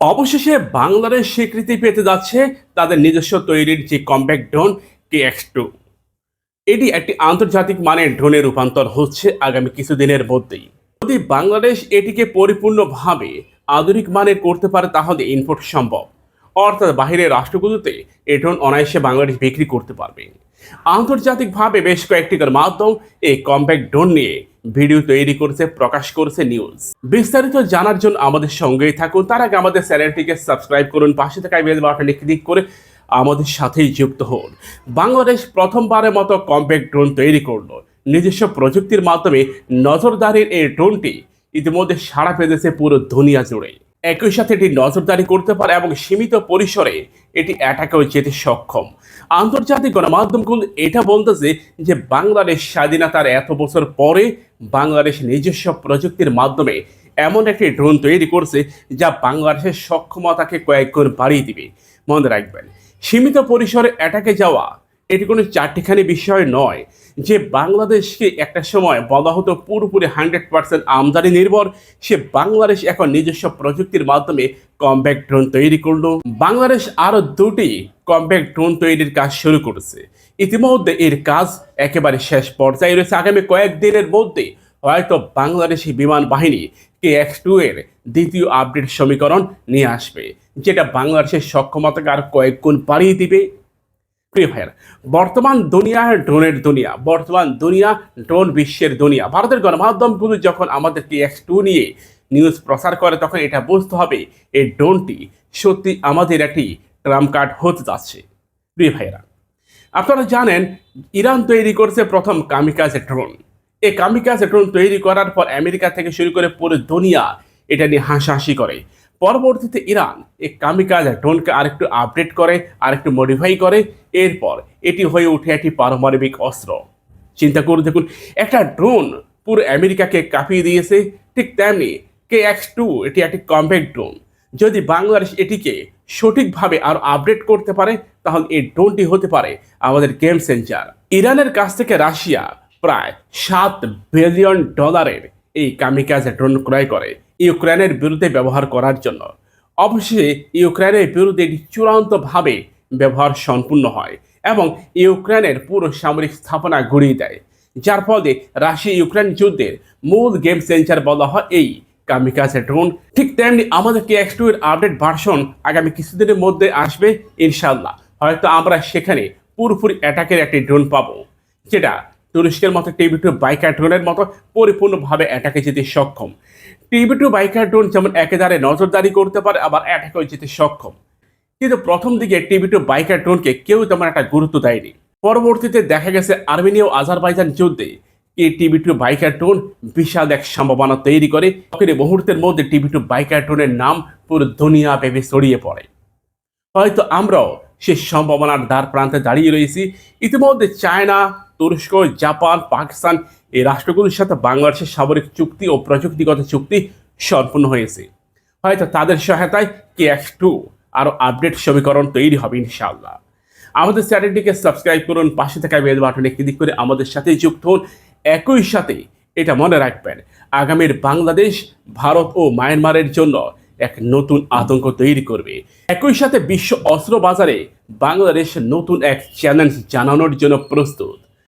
অবশেষে বাংলাদেশ স্বীকৃতি পেতে যাচ্ছে তাদের নিজস্ব তৈরির যে compact drone K X two এটি একটি আন্তর্জাতিক মানের ড্রোনে রূপান্তর হচ্ছে আগামী কিছুদিনের মধ্যেই। যদি বাংলাদেশ এটিকে পরিপূর্ণভাবে আধুনিক মানের করতে পারে, তাহলে ইনপোর্ট সম্ভব। অর্থাৎ বাহিরের রাষ্ট্রগুলোতে এই ড্রোন অনায়াসে বাংলাদেশ বিক্রি করতে পারবে। আন্তর্জাতিকভাবে বেশ কয়েকটিকার মাধ্যম এই কম্প্যাক্ট ড্রোন নিয়ে ভিডিও তৈরি করছে, প্রকাশ করছে নিউজ বিস্তারিত জানার জন্য আমাদের সঙ্গেই থাকুন। তার আগে আমাদের চ্যানেলটিকে সাবস্ক্রাইব করুন। পাশে থাকা বেল বাটনে ক্লিক করে আমাদের সাথেই যুক্ত হন। বাংলাদেশ প্রথমবারের মতো কম্প্যাক্ট ড্রোন তৈরি করল। নিজস্ব প্রযুক্তির মাধ্যমে নজরদারির এই ড্রোনটি ইতিমধ্যে সাড়া পেয়েছে পুরো দুনিয়া জুড়ে। একই সাথে এটি নজরদারি করতে পারে এবং সীমিত পরিসরে এটি অ্যাটাকেও যেতে সক্ষম। আন্তর্জাতিক গণমাধ্যমগুলো এটা বলতেছে যে বাংলাদেশ স্বাধীনতার এত বছর পরে বাংলাদেশ নিজস্ব প্রযুক্তির মাধ্যমে এমন একটি ড্রোন তৈরি করছে যা বাংলাদেশের সক্ষমতাকে কয়েক গুণ বাড়িয়ে দিবে। মনে রাখবেন, সীমিত পরিসরে অ্যাটাকে যাওয়া এটি কোনো চারটিখানি বিষয় নয় যে বাংলাদেশকে একটা সময় বলা হতো পুরোপুরি হান্ড্রেড পার্সেন্ট আমদানি নির্ভর। সে বাংলাদেশ এখন নিজস্ব প্রযুক্তির মাধ্যমে কম্প্যাক্ট ড্রোন তৈরি করল। বাংলাদেশ আরও দুটি কম্প্যাক্ট ড্রোন তৈরির কাজ শুরু করেছে। ইতিমধ্যে এর কাজ একেবারে শেষ পর্যায়ে রয়েছে। আগামী কয়েকদিনের মধ্যে হয়তো বাংলাদেশি বিমান বাহিনী কে এক্স টু এর দ্বিতীয় আপডেট সমীকরণ নিয়ে আসবে, যেটা বাংলাদেশের সক্ষমতাকে আর কয়েক গুণ বাড়িয়ে দিবে। প্রিয় ভাইয়ের, বর্তমান দুনিয়া ড্রোনের দুনিয়া, বর্তমান দুনিয়া ড্রোন বিশ্বের দুনিয়া। ভারতের গণমাধ্যমগুলো যখন আমাদের টি এক্স টু নিয়ে নিউজ প্রচার করে, তখন এটা বুঝতে হবে এই ড্রোনটি সত্যি আমাদের একটি ট্রাম্প কার্ড হতে যাচ্ছে। প্রিয় ভাইয়েরা, আপনারা জানেন, ইরান তৈরি করছে প্রথম কামিকাজ ড্রোন এই কামিকাজ ড্রোন তৈরি করার পর আমেরিকা থেকে শুরু করে পুরো দুনিয়া এটা নিয়ে হাসাহাসি করে। পরবর্তীতে ইরান এই কামিকাজ ড্রোনকে আরেকটু আপডেট করে, আরেকটু মডিফাই করে, এরপর এটি হয়ে ওঠে একটি পারমাণবিক অস্ত্র। চিন্তা করে দেখুন, একটা ড্রোন পুরো আমেরিকাকে কাঁপিয়ে দিয়েছে, ঠিক তেমনি কে এক্স টু এটি একটি কম্প্যাক্ট ড্রোন যদি বাংলাদেশ এটিকে সঠিকভাবে আর আপডেট করতে পারে, তাহলে এই ড্রোনটি হতে পারে আমাদের গেম সেন্সার ইরানের কাছ থেকে রাশিয়া প্রায় সাত বিলিয়ন ডলারের এই কামিকাজ ড্রোন ক্রয় করে। ইউক্রেনের বিরুদ্ধে ব্যবহার করার জন্য। অবশেষে ইউক্রেনের বিরুদ্ধে এটি চূড়ান্তভাবে ব্যবহার সম্পূর্ণ হয় এবং ইউক্রেনের পুরো সামরিক স্থাপনা গুড়িয়ে দেয়। যার ফলে রাশিয়া ইউক্রেন যুদ্ধের মূল গেম সেন্সার বলা হয় এই কামিকাজে ড্রোন। ঠিক তেমনি আমাদের কে এক্স টু এর আপডেট ভার্সন আগামী কিছুদিনের মধ্যে আসবে ইনশাল্লাহ হয়তো আমরা সেখানে পুরোপুরি অ্যাটাকের একটি ড্রোন পাবো, যেটা তুরস্কের মতো টিভি টু বাইকার ড্রোনের মতো পরিপূর্ণভাবে অ্যাটাকে যেতে সক্ষম। টিভি টু বাইকার ড্রোন যেমন একেবারে নজরদারি করতে পারে, আবার অ্যাটাকেও যেতে সক্ষম। কিন্তু প্রথম দিকে টিভি টু বাইকার ড্রোনকে কেউ তেমন একটা গুরুত্ব দেয়নি। পরবর্তীতে দেখা গেছে আর্মেনিয়া ও আজারবাইজান যুদ্ধে এই টিভি টু বাইকার ড্রোন বিশাল এক সম্ভাবনা তৈরি করে। তখন মুহূর্তের মধ্যে টিভি টু বাইকার ড্রোনের নাম পুরো দুনিয়া ভেবে ছড়িয়ে পড়ে। হয়তো আমরাও সে সম্ভাবনার দ্বার প্রান্তে দাঁড়িয়ে রয়েছি। ইতিমধ্যে চায়না তুরস্ক, জাপান, পাকিস্তান এই রাষ্ট্রগুলোর সাথে বাংলাদেশের সামরিক চুক্তি ও প্রযুক্তিগত চুক্তি সম্পূর্ণ হয়েছে। হয়তো তাদের সহায়তায় কে এক্স টু আরও আপডেট সমীকরণ তৈরি হবে ইনশাআল্লাহ। আমাদের চ্যানেলটিকে সাবস্ক্রাইব করুন, পাশে থাকা বেল বাটনে ক্লিক করে আমাদের সাথে যুক্ত হন। একই সাথে এটা মনে রাখবেন, আগামীর বাংলাদেশ, ভারত ও মায়ানমারের জন্য এক নতুন আতঙ্ক তৈরি করবে। একই সাথে বিশ্ব অস্ত্র বাজারে বাংলাদেশ নতুন এক চ্যালেঞ্জ জানানোর জন্য প্রস্তুত।